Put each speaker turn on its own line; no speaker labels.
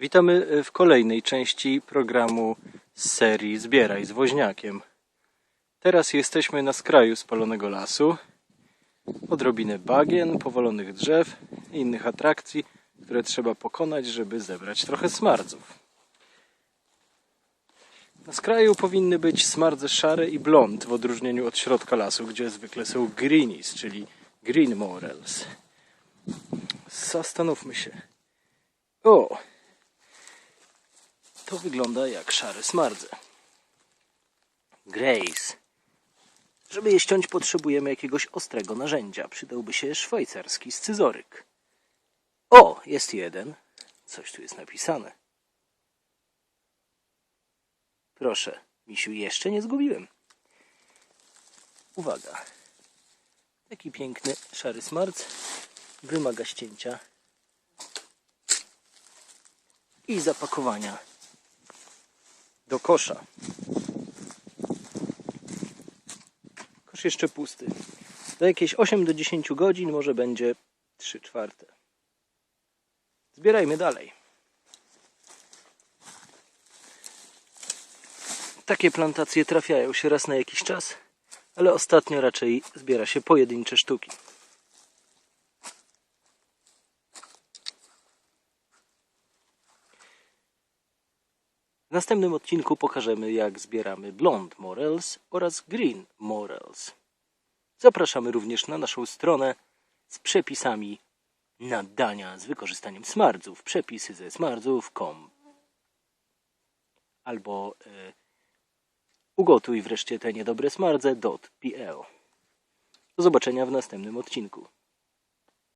Witamy w kolejnej części programu z serii Zbieraj z woźniakiem. Teraz jesteśmy na skraju spalonego lasu. Odrobinę bagien, powalonych drzew i innych atrakcji, które trzeba pokonać, żeby zebrać trochę smardzów. Na skraju powinny być smardze szare i blond, w odróżnieniu od środka lasu, gdzie zwykle są greenies, czyli green morels. Zastanówmy się. O! To wygląda jak szare smardze. Grace. Żeby je ściąć, potrzebujemy jakiegoś ostrego narzędzia. Przydałby się szwajcarski scyzoryk. O, jest jeden. Coś tu jest napisane. Proszę, misiu, jeszcze nie zgubiłem. Uwaga. Taki piękny, szary smarc wymaga ścięcia i zapakowania do kosza. Kosz jeszcze pusty. Za jakieś 8 do 10 godzin może będzie 3 czwarte. Zbierajmy dalej. Takie plantacje trafiają się raz na jakiś czas, ale ostatnio raczej zbiera się pojedyncze sztuki. W następnym odcinku pokażemy, jak zbieramy blond morels oraz green morels. Zapraszamy również na naszą stronę z przepisami na dania z wykorzystaniem smardzów. Przepisy ze smardzów.com albo y, ugotuj wreszcie te niedobre smardze.pl. Do zobaczenia w następnym odcinku.